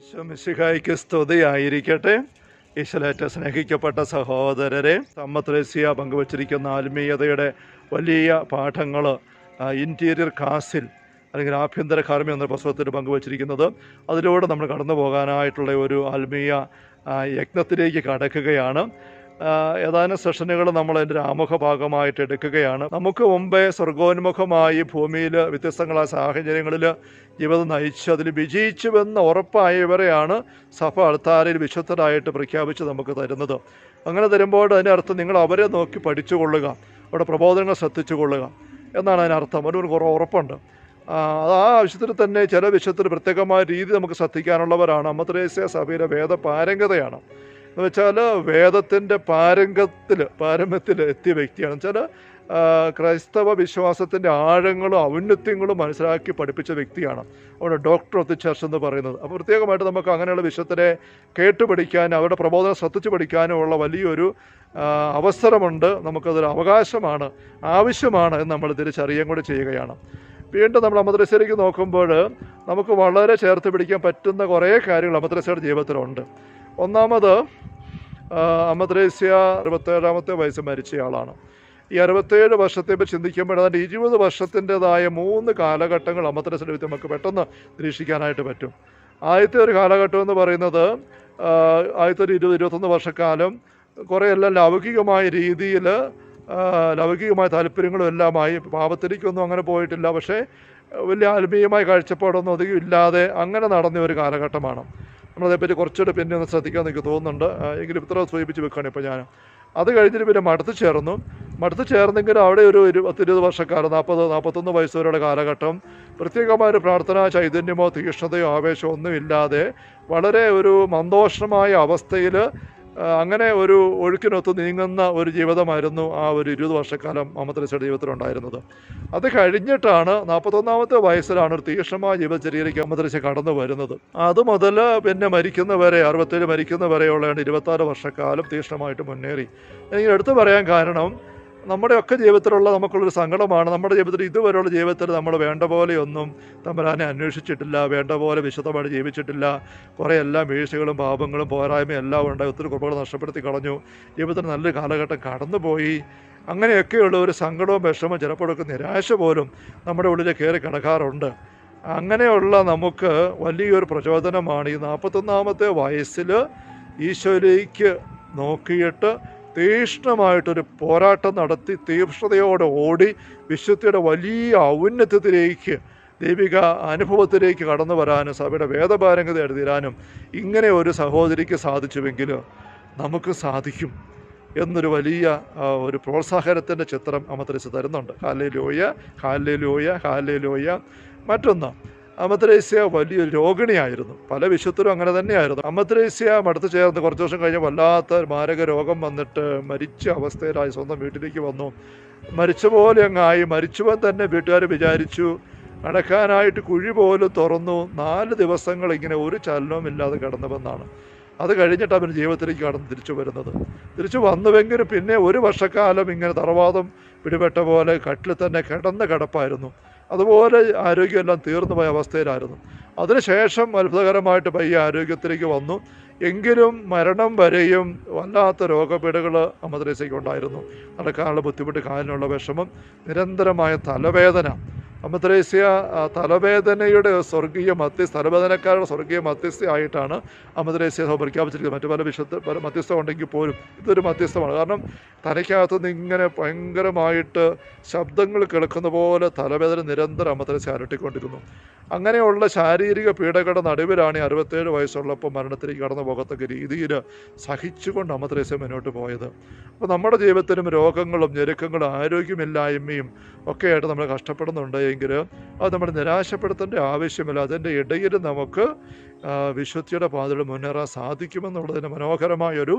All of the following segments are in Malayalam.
ഈശോമിശിഹായ്ക്ക് സ്തുതിയായിരിക്കട്ടെ. ഈശ്വലേറ്റ സ്നേഹിക്കപ്പെട്ട സഹോദരരെ സമ്മത്രേസ്യ പങ്കുവച്ചിരിക്കുന്ന ആത്മീയതയുടെ വലിയ പാഠങ്ങൾ ഇന്റീരിയർ കാസിൽ അല്ലെങ്കിൽ ആഭ്യന്തര കാർമ്മ്യം എന്ന പുസ്തകത്തിൽ പങ്കുവച്ചിരിക്കുന്നത്. അതിലൂടെ നമ്മൾ കടന്നു പോകാനായിട്ടുള്ള ഒരു ആത്മീയ യജ്ഞത്തിലേക്ക് കടക്കുകയാണ്. ഏതാനും സെഷനുകൾ നമ്മൾ അതിന്റെ ആമുഖ ഭാഗമായിട്ട് എടുക്കുകയാണ്. നമുക്ക് മുമ്പേ സ്വർഗോന്മുഖമായി ഭൂമിയിൽ വ്യത്യസ്തങ്ങളായ സാഹചര്യങ്ങളിൽ ജീവിതം നയിച്ച് അതിൽ വിജയിച്ചുവെന്ന് ഉറപ്പായവരെയാണ് സഭ അൾത്താരയിൽ വിശുദ്ധരായിട്ട് പ്രഖ്യാപിച്ച് നമുക്ക് തരുന്നത്. അങ്ങനെ തരുമ്പോൾ അതിന്റെ അർത്ഥം നിങ്ങൾ അവരെ നോക്കി പഠിച്ചുകൊള്ളുക അവിടെ പ്രബോധനങ്ങൾ ശ്രദ്ധിച്ചു കൊള്ളുക എന്നാണ് അതിനർത്ഥം ഒരു കുറേ ഉറപ്പുണ്ട്. ആ, ആവശ്യത്തിൽ തന്നെ ചില വിഷയത്തിൽ പ്രത്യേകമായ രീതി നമുക്ക് ശ്രദ്ധിക്കാനുള്ളവരാണ്. അമ്മത്രേസ്യ സഭയിലെ വേദ പാരംഗതയാണ് എന്ന് വെച്ചാൽ വേദത്തിന്റെ പാരംഗത്തിൽ പാരമ്യത്തിൽ എത്തിയ വ്യക്തിയാണ്. വെച്ചാൽ ക്രൈസ്തവ വിശ്വാസത്തിന്റെ ആഴങ്ങളും ഔന്നത്യങ്ങളും മനസ്സിലാക്കി പഠിപ്പിച്ച വ്യക്തിയാണ് അവിടെ ഡോക്ടർ ഓഫ് ചർച്ച് എന്ന് പറയുന്നത്. അപ്പോൾ പ്രത്യേകമായിട്ട് നമുക്ക് അങ്ങനെയുള്ള വിഷയത്തിനെ കേട്ടു പഠിക്കാനും അവരുടെ പ്രബോധനം ശ്രദ്ധിച്ച് പഠിക്കാനും ഉള്ള വലിയൊരു അവസരമുണ്ട്. നമുക്കതൊരു അവകാശമാണ് ആവശ്യമാണ് എന്ന് നമ്മൾ തിരിച്ചറിയുകയും കൂടി ചെയ്യുകയാണ്. വീണ്ടും നമ്മൾ അമദ്രസയിലേക്ക് നോക്കുമ്പോൾ നമുക്ക് വളരെ ചേർത്ത് പിടിക്കാൻ പറ്റുന്ന കുറേ കാര്യങ്ങൾ അമദ്രസയുടെ ജീവിതത്തിലുണ്ട്. ഒന്നാമത് അമദ്രേസ്യ അറുപത്തേഴാമത്തെ വയസ്സ് മരിച്ചയാളാണ്. ഈ അറുപത്തേഴ് വർഷത്തെ ചിന്തിക്കുമ്പോൾ അതിന്റെ ഇരുപത് വർഷത്തിന്റെതായ മൂന്ന് കാലഘട്ടങ്ങൾ അമദ്രസയുടെ വിധം നമുക്ക് പെട്ടെന്ന് നിരീക്ഷിക്കാനായിട്ട് പറ്റും. ആദ്യത്തെ ഒരു കാലഘട്ടം എന്ന് പറയുന്നത് ആദ്യത്തെ ഒരു ഇരുപത് ഇരുപത്തൊന്ന് വർഷക്കാലം കുറേ എല്ലാം ലൗകികമായ രീതിയിൽ ലൗകികമായ താല്പര്യങ്ങളും എല്ലാമായി. പാപത്തിലേക്കൊന്നും അങ്ങനെ പോയിട്ടില്ല. പക്ഷേ വലിയ ആത്മീയമായ കാഴ്ചപ്പാടൊന്നും അധികം ഇല്ലാതെ അങ്ങനെ നടന്ന ഒരു കാലഘട്ടമാണ്. നമ്മളതേപ്പറ്റി കുറച്ചുകൂടെ പിന്നെ ഒന്ന് ശ്രദ്ധിക്കാൻ എനിക്ക് തോന്നുന്നുണ്ട്. എങ്കിലും ഇത്ര സൂചിപ്പിച്ച് വെക്കുകയാണ് ഇപ്പോൾ ഞാൻ അത് കഴിഞ്ഞിട്ട് പിന്നെ മടുത്ത് ചേർന്നു. മടുത്ത് ചേർന്നെങ്കിൽ അവിടെ ഒരു പത്തിരുപത് വർഷക്കാലം നാൽപ്പത് നാൽപ്പത്തൊന്ന് വയസ്സ് കാലഘട്ടം പ്രത്യേകമായ ഒരു പ്രാർത്ഥനാ ചൈതന്യമോ തീക്ഷ്ണതയോ ആവേശമോ ഒന്നുമില്ലാതെ വളരെ ഒരു മന്ദോഷമായ അവസ്ഥയിൽ അങ്ങനെ ഒരു ഒഴുക്കിനൊത്ത് നീങ്ങുന്ന ഒരു ജീവിതമായിരുന്നു ആ ഒരു ഇരുപത് വർഷക്കാലം തെരേസയുടെ ജീവിതത്തിലുണ്ടായിരുന്നത് അത് കഴിഞ്ഞിട്ടാണ് നാൽപ്പത്തൊന്നാമത്തെ വയസ്സിലാണ് ഒരു തീക്ഷ്ണമായ ജീവിതചര്യയിലേക്ക് തെരേസ കടന്നു വരുന്നത്. അത് മുതൽ പിന്നെ മരിക്കുന്നവരെ അറുപത്തേഴ് മരിക്കുന്നവരെയുള്ളതാണ് ഇരുപത്താറ് വർഷക്കാലം തീക്ഷ്ണമായിട്ട് മുന്നേറി. എനിക്ക് എടുത്തു പറയാൻ കാരണം നമ്മുടെയൊക്കെ ജീവിതത്തിലുള്ള നമുക്കുള്ളൊരു സങ്കടമാണ്. നമ്മുടെ ജീവിതത്തിൽ ഇതുവരെയുള്ള ജീവിതത്തിൽ നമ്മൾ വേണ്ട പോലെയൊന്നും തമ്പരാനെ അന്വേഷിച്ചിട്ടില്ല വേണ്ട പോലെ വിശദമായിട്ട് ജീവിച്ചിട്ടില്ല. കുറേ എല്ലാ വീഴ്ചകളും പാപങ്ങളും പോരായ്മയും എല്ലാം ഉണ്ടായി ഒത്തിരി കുറവുകൾ നഷ്ടപ്പെടുത്തി കളഞ്ഞു. ജീവിതത്തിൽ നല്ലൊരു കാലഘട്ടം കടന്നുപോയി. അങ്ങനെയൊക്കെയുള്ള ഒരു സങ്കടവും വിഷമവും ചിലപ്പോഴൊക്കെ നിരാശ പോലും നമ്മുടെ ഉള്ളിൽ കയറി കിടക്കാറുണ്ട്. അങ്ങനെയുള്ള നമുക്ക് വലിയൊരു പ്രചോദനമാണ് ഈ നാൽപ്പത്തൊന്നാമത്തെ വയസ്സിൽ ഈശോയിലേക്ക് നോക്കിയിട്ട് തീക്ഷ്ണമായിട്ടൊരു പോരാട്ടം നടത്തി തീക്ഷ്ണതയോടെ ഓടി വിശുദ്ധിയുടെ വലിയ ഔന്നത്യത്തിലേക്ക് ദൈവിക അനുഭവത്തിലേക്ക് കടന്നു വരാനും സഭയുടെ വേദപാരംഗത എഴുതിരാനും ഇങ്ങനെ ഒരു സഹോദരിക്ക് സാധിച്ചുവെങ്കിൽ നമുക്ക് സാധിക്കും എന്നൊരു വലിയ ഒരു പ്രോത്സാഹനത്തിന്റെ ചിത്രം അമത്രേസ് തരുന്നുണ്ട്. ഹാലേ ലോയ ഹാലേ ലോയ ഹാലേ ലോയ മറ്റൊന്ന് അമത്രേസ്യ വലിയൊരു രോഗിണിയായിരുന്നു. പല വിശുദ്ധരും അങ്ങനെ തന്നെയായിരുന്നു. അമത്രേസ്യ അടുത്ത് ചേർന്ന് കുറച്ച് വർഷം കഴിഞ്ഞ് വല്ലാത്ത മാരക രോഗം വന്നിട്ട് മരിച്ച അവസ്ഥയിലായി സ്വന്തം വീട്ടിലേക്ക് വന്നു. മരിച്ച പോലെ അങ്ങായി. മരിച്ചുവൻ തന്നെ വീട്ടുകാർ വിചാരിച്ചു അടക്കാനായിട്ട് കുഴി പോലും തുറന്നു. നാല് ദിവസങ്ങൾ ഇങ്ങനെ ഒരു ചലനവും ഇല്ലാതെ കിടന്നുവെന്നാണ് അത് കഴിഞ്ഞിട്ട് അവൻ ജീവിതത്തിലേക്ക് കടന്ന് തിരിച്ചു വരുന്നത്. തിരിച്ചു വന്നുവെങ്കിലും പിന്നെ ഒരു വർഷക്കാലം ഇങ്ങനെ തറവാദം പിടിപെട്ട പോലെ കട്ടിൽ തന്നെ കിടന്ന കിടപ്പായിരുന്നു. അതുപോലെ ആരോഗ്യമെല്ലാം തീർന്നു പോയ അവസ്ഥയിലായിരുന്നു. അതിനുശേഷം അത്ഭുതകരമായിട്ട് പയ്യെ ആരോഗ്യത്തിലേക്ക് വന്നു. എങ്കിലും മരണം വരെയും വല്ലാത്ത രോഗപീഠകൾ അമദ്രേസയ്ക്ക് ഉണ്ടായിരുന്നു. നടക്കാനുള്ള ബുദ്ധിമുട്ട് കാലിനുള്ള വിഷമം നിരന്തരമായ തലവേദന അമദ്രേസ്യ തലവേദനയുടെ സ്വർഗീയ മധ്യസ്ഥ തലവേദനക്കാരുടെ സ്വർഗീയ മധ്യസ്ഥയായിട്ടാണ് ആയിട്ടാണ് സഭ പ്രഖ്യാപിച്ചിരിക്കുന്നത്. മറ്റു പല വിശുദ്ധ മധ്യസ്ഥം ഉണ്ടെങ്കിൽ പോലും ഇതൊരു മധ്യസ്ഥമാണ്. കാരണം തലയ്ക്കകത്ത് നിന്ന് ഇങ്ങനെ ഭയങ്കരമായിട്ട് ശബ്ദങ്ങൾ കേൾക്കുന്ന പോലെ തലവേദന നിരന്തരം അമദ്രേസ്യ അലട്ടിക്കൊണ്ടിരുന്നു അങ്ങനെയുള്ള ശാരീരിക പീഡകളുടെ നടുവിലാണ് ഈ അറുപത്തേഴ് വയസ്സുള്ളപ്പോൾ മരണത്തിലേക്ക് കടന്നു പോകത്തക്ക രീതിയിൽ സഹിച്ചുകൊണ്ട് അമദ്രേസ്യ മുന്നോട്ട് പോയത്. അപ്പോൾ നമ്മുടെ ജീവിതത്തിലും രോഗങ്ങളും ഞെരുക്കങ്ങളും ആരോഗ്യമില്ലായ്മയും ഒക്കെയായിട്ട് നമ്മൾ കഷ്ടപ്പെടുന്നുണ്ട്. എങ്കിൽ അത് നമ്മൾ നിരാശപ്പെടുത്തേണ്ട ആവശ്യമില്ല. അതിന്റെ ഇടയിൽ നമുക്ക് വിശുദ്ധിയുടെ പാതയിൽ മുന്നേറാൻ സാധിക്കുമെന്നുള്ളതിന് മനോഹരമായൊരു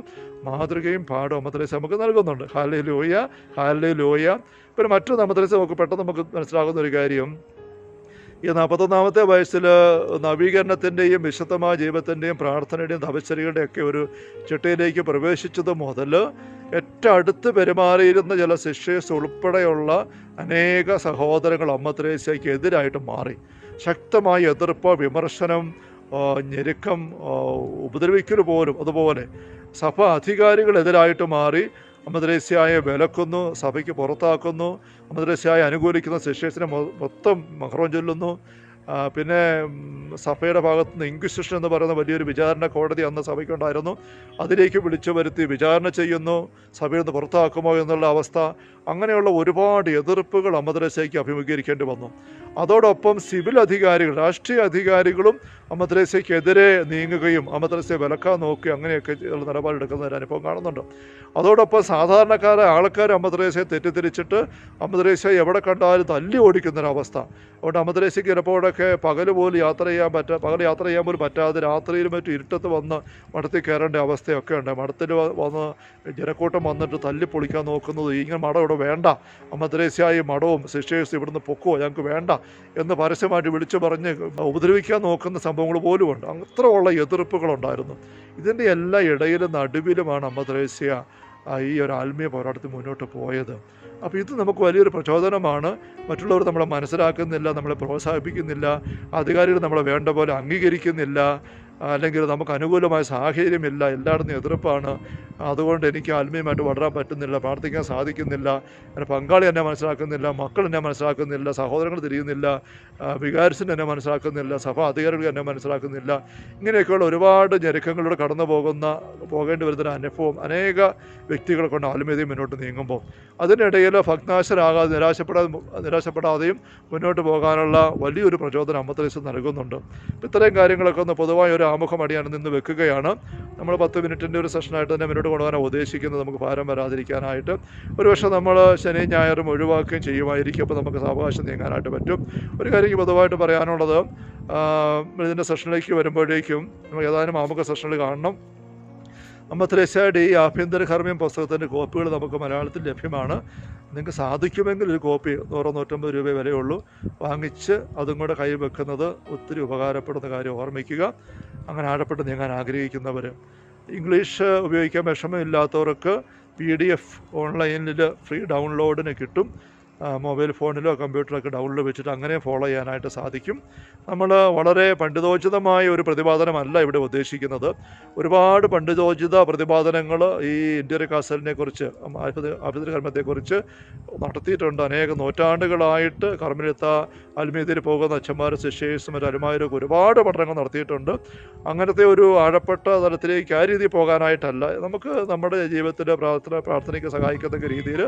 മാതൃകയും പാടും അമ്മത്തലേസ് നമുക്ക് നൽകുന്നുണ്ട്. ഹാലേ ലോയ ഹാലേ ലോയ പിന്നെ മറ്റൊരു അമ്മത്തലേസ് നമുക്ക് പെട്ടെന്ന് നമുക്ക് മനസ്സിലാകുന്ന ഒരു കാര്യം. ഈ നാൽപ്പത്തൊന്നാമത്തെ വയസ്സിൽ നവീകരണത്തിന്റെയും വിശുദ്ധമായ ജീവിതത്തിന്റെയും പ്രാർത്ഥനയുടെയും തപശ്ശരികളുടെയൊക്കെ ഒക്കെ ഒരു ചിട്ടയിലേക്ക് പ്രവേശിച്ചത് മുതൽ ഏറ്റവും അടുത്ത് പെരുമാറിയിരുന്ന ചില ശിഷ്യസ് ഉൾപ്പെടെയുള്ള അനേക സഹോദരങ്ങൾ അമ്മ ത്രേസ്യയ്ക്ക് എതിരായിട്ട് മാറി. ശക്തമായ എതിർപ്പ് വിമർശനം ഞെരുക്കം ഉപദ്രവിക്കൽ പോലും അതുപോലെ സഭ അധികാരികളെതിരായിട്ട് മാറി അമദ്രേസ്യായെ വിലക്കുന്നു സഭയ്ക്ക് പുറത്താക്കുന്നു അമദ്രേസ്യായെ അനുകൂലിക്കുന്ന ശിഷ്യസിനെ മൊത്തം മഹ്റോം ചൊല്ലുന്നു. പിന്നെ സഭയുടെ ഭാഗത്ത് നിന്ന് ഇൻക്വിസിഷൻ എന്ന് പറയുന്ന വലിയൊരു വിചാരണ കോടതി അന്ന് സഭയ്ക്കുണ്ടായിരുന്നു. അതിലേക്ക് വിളിച്ചു വരുത്തി വിചാരണ ചെയ്യുന്നു. സഭയിൽ നിന്ന് പുറത്താക്കുമോ എന്നുള്ള അവസ്ഥ. അങ്ങനെയുള്ള ഒരുപാട് എതിർപ്പുകൾ അമ്മദ്രേസയ്ക്ക് അഭിമുഖീകരിക്കേണ്ടി വന്നു. അതോടൊപ്പം സിവിൽ അധികാരികൾ രാഷ്ട്രീയ അധികാരികളും അമ്മദ്രേസയ്ക്കെതിരെ നീങ്ങുകയും അമ്മദ്രേസയെ വിലക്കാൻ നോക്കുകയും അങ്ങനെയൊക്കെ നിലപാടെടുക്കുന്ന ഒരു അനുഭവം കാണുന്നുണ്ട്. അതോടൊപ്പം സാധാരണക്കാരെ ആൾക്കാർ അമ്മദ്രേസയെ തെറ്റിദ്ധരിച്ചിട്ട് അമ്മദ്രേസയെ എവിടെ കണ്ടാലും തല്ലി ഓടിക്കുന്നൊരവസ്ഥ. അതുകൊണ്ട് അമദ്രസയ്ക്ക് ചിലപ്പോഴൊക്കെ പകൽ പോലും യാത്ര ചെയ്യാൻ പറ്റാ പകൽ യാത്ര ചെയ്യാൻ പോലും പറ്റാതെ രാത്രിയിലും മറ്റും ഇരുട്ടത്ത് വന്ന് മഠത്തിൽ കയറേണ്ട അവസ്ഥയൊക്കെ ഉണ്ട്. മഠത്തിൽ വന്ന് ജനക്കൂട്ടം വന്നിട്ട് തല്ലി പൊളിക്കാൻ നോക്കുന്നത് ഇങ്ങനെ മഠം ഇവിടെ വേണ്ട. അമ്മദ്രേസ്യായി മഠവും സിസ്റ്റേഴ്സ് ഇവിടുന്ന് പൊക്കോ ഞങ്ങൾക്ക് വേണ്ട എന്ന് പരസ്യമായിട്ട് വിളിച്ചു പറഞ്ഞ് ഉപദ്രവിക്കാൻ നോക്കുന്ന സംഭവങ്ങൾ പോലുമുണ്ട് അത്ര ഉള്ള എതിർപ്പുകളുണ്ടായിരുന്നു. ഇതിന്റെ എല്ലാ ഇടയിലും നടുവിലുമാണ് അമ്മദ്രേസ്യ ഈ ഒരു ആത്മീയ പോരാട്ടത്തിൽ മുന്നോട്ട് പോയത്. അപ്പോൾ ഇത് നമുക്ക് വലിയൊരു പ്രചോദനമാണ്. മറ്റുള്ളവർ നമ്മളെ മനസ്സിലാക്കുന്നില്ല നമ്മളെ പ്രോത്സാഹിപ്പിക്കുന്നില്ല അധികാരികൾ നമ്മളെ വേണ്ട പോലെ അംഗീകരിക്കുന്നില്ല. അല്ലെങ്കിൽ നമുക്ക് അനുകൂലമായ സാഹചര്യമില്ല. എല്ലായിടത്തും എതിർപ്പാണ്. അതുകൊണ്ട് എനിക്ക് ആത്മീയമായിട്ട് വളരാൻ പറ്റുന്നില്ല പ്രാർത്ഥിക്കാൻ സാധിക്കുന്നില്ല എന്റെ പങ്കാളി എന്നെ മനസ്സിലാക്കുന്നില്ല മക്കൾ എന്നെ മനസ്സിലാക്കുന്നില്ല സഹോദരങ്ങൾ തിരിയുന്നില്ല വികാരിസൻ എന്നെ മനസ്സിലാക്കുന്നില്ല സഭാ അധികാരികൾ എന്നെ മനസ്സിലാക്കുന്നില്ല. ഇങ്ങനെയൊക്കെയുള്ള ഒരുപാട് ഞെരുക്കങ്ങളിലൂടെ കടന്നു പോകുന്ന പോകേണ്ടി വരുന്ന അനുഭവം അനേക വ്യക്തികളെ കൊണ്ട് ആത്മീയതയും മുന്നോട്ട് നീങ്ങുമ്പോൾ. അതിനിടയിൽ ഭഗ്നാശരാകാതെ നിരാശപ്പെടാതെ നിരാശപ്പെടാതെയും മുന്നോട്ട് പോകാനുള്ള വലിയൊരു പ്രചോദനം അമ്പത്തലീസ് നൽകുന്നുണ്ട്. ഇത്രയും കാര്യങ്ങളൊക്കെ ഒന്ന് പൊതുവായ ഒരു ആമുഖം അടിയാണ് നിന്ന് വെക്കുകയാണ്. നമ്മൾ പത്ത് മിനിറ്റിന്റെ ഒരു സെഷനായിട്ട് തന്നെ മുന്നോട്ട് കൊണ്ടുപോകാൻ ഉദ്ദേശിക്കുന്നത് നമുക്ക് ഭാരം വരാതിരിക്കാനായിട്ട്. ഒരുപക്ഷെ നമ്മൾ ശനി ഞായറും ഒഴിവാക്കുകയും ചെയ്യുമായിരിക്കും. അപ്പോൾ നമുക്ക് സാവകാശം നീങ്ങാനായിട്ട് പറ്റും. ഒരു കാര്യം പൊതുവായിട്ട് പറയാനുള്ളത് ഇതിന്റെ സെഷനിലേക്ക് വരുമ്പോഴേക്കും നമ്മൾ ഏതാനും ആമുഖ സെഷനിൽ കാണണം. അമ്മ ത്രേശയുടെ ഈ ആഭ്യന്തര കർമ്മം പുസ്തകത്തിന്റെ കോപ്പികൾ നമുക്ക് മലയാളത്തിൽ ലഭ്യമാണ്. നിങ്ങൾക്ക് സാധിക്കുമെങ്കിൽ ഒരു കോപ്പി നൂറോ നൂറ്റമ്പത് രൂപ വിലയുള്ളൂ വാങ്ങിച്ച് അതും കൂടെ കൈ വെക്കുന്നത് ഒത്തിരി ഉപകാരപ്പെടുന്ന കാര്യം ഓർമ്മിക്കുക. അങ്ങനെ ആഴപ്പെട്ട് നീങ്ങാൻ ആഗ്രഹിക്കുന്നവർ. ഇംഗ്ലീഷ് ഉപയോഗിക്കാൻ വിഷമമില്ലാത്തവർക്ക് പി ഡി എഫ് ഓൺലൈനിൽ ഫ്രീ ഡൗൺലോഡിന് കിട്ടും. മൊബൈൽ ഫോണിലോ കമ്പ്യൂട്ടറൊക്കെ ഡൗൺലോഡ് വെച്ചിട്ട് അങ്ങനെ ഫോളോ ചെയ്യാനായിട്ട് സാധിക്കും. നമ്മൾ വളരെ പണ്ഡിതോചിതമായ ഒരു പ്രതിപാദനമല്ല ഇവിടെ ഉദ്ദേശിക്കുന്നത്. ഒരുപാട് പണ്ഡിതോചിത പ്രതിപാദനങ്ങൾ ഈ ഇന്ത്യൻ കാസലിനെ കുറിച്ച് ആഭ്യന്തര കർമ്മത്തെക്കുറിച്ച് നടത്തിയിട്ടുണ്ട്. അനേക നൂറ്റാണ്ടുകളായിട്ട് കർമ്മിലെത്ത അൽമീതിയിൽ പോകുന്ന അച്ഛന്മാരും ശിഷ്യേഴ്സും ഒരു അലുമാരൊക്കെ ഒരുപാട് പഠനങ്ങൾ നടത്തിയിട്ടുണ്ട്. അങ്ങനത്തെ ഒരു ആഴപ്പെട്ട തലത്തിലേക്ക് ആ രീതിയിൽ പോകാനായിട്ടല്ല. നമുക്ക് നമ്മുടെ ജീവിതത്തിന്റെ പ്രാർത്ഥന പ്രാർത്ഥനയ്ക്ക് സഹായിക്കത്തക്ക രീതിയിൽ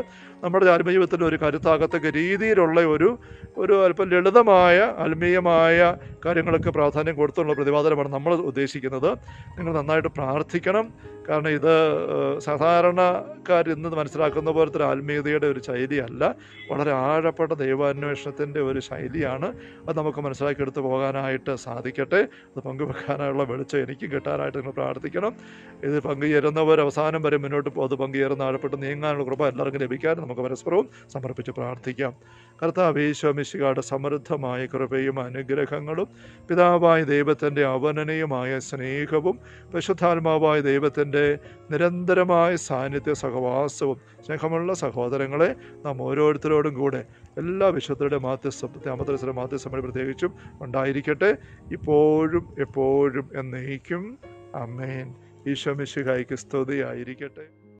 നമ്മുടെ ആത്മജീവിതത്തിൽ ഒരു കരുത്താകത്തക്ക രീതിയിലുള്ള ഒരു ഒരു അല്പം ലളിതമായ ആത്മീയമായ കാര്യങ്ങൾക്ക് പ്രാധാന്യം കൊടുത്തുള്ള പ്രതിപാദനമാണ് നമ്മൾ ഉദ്ദേശിക്കുന്നത്. നിങ്ങൾ നന്നായിട്ട് പ്രാർത്ഥിക്കണം. കാരണം ഇത് സാധാരണക്കാർ ഇന്ന് മനസ്സിലാക്കുന്ന പോലത്തെ ഒരു ആത്മീയതയുടെ ഒരു ശൈലിയല്ല. വളരെ ആഴപ്പെട്ട ദൈവാന്വേഷണത്തിന്റെ ഒരു ശൈലിയാണ്. അത് നമുക്ക് മനസ്സിലാക്കിയെടുത്ത് പോകാനായിട്ട് സാധിക്കട്ടെ. അത് പങ്കുവെക്കാനുള്ള വെളിച്ചം എനിക്കും കിട്ടാനായിട്ട് നിങ്ങൾ പ്രാർത്ഥിക്കണം. ഇത് പങ്കുചേരുന്നവർ അവസാനം വരെ മുന്നോട്ട് അത് പങ്കുചേരുന്ന ആഴപ്പെട്ട് നീങ്ങാനുള്ള കൃപ എല്ലാവർക്കും ലഭിക്കാൻ നമുക്ക് പരസ്പരവും സമർപ്പിച്ച് പ്രാർത്ഥിക്കാം. കർത്താവ് ഈശോമിശികാട് സമൃദ്ധമായ കൃപയും അനുഗ്രഹങ്ങളും പിതാവായ ദൈവത്തിന്റെ അവനനയുമായ സ്നേഹവും പരിശുദ്ധാത്മാവായ ദൈവത്തിന്റെ നിരന്തരമായ സാന്നിധ്യ സഹവാസവും സ്നേഹമുള്ള സഹോദരങ്ങളെ നാം ഓരോരുത്തരോടും കൂടെ എല്ലാ വിശുദ്ധരുടെ മാധ്യസ്ഥ പ്രത്യാമത്തരസിലെ മാധ്യസ്ഥ പ്രത്യേകിച്ചും ഉണ്ടായിരിക്കട്ടെ. ഇപ്പോഴും എപ്പോഴും എന്നേക്കും. അമ്മേൻ ഈശോ മിശിഹായിക്ക് സ്തുതിയായിരിക്കട്ടെ.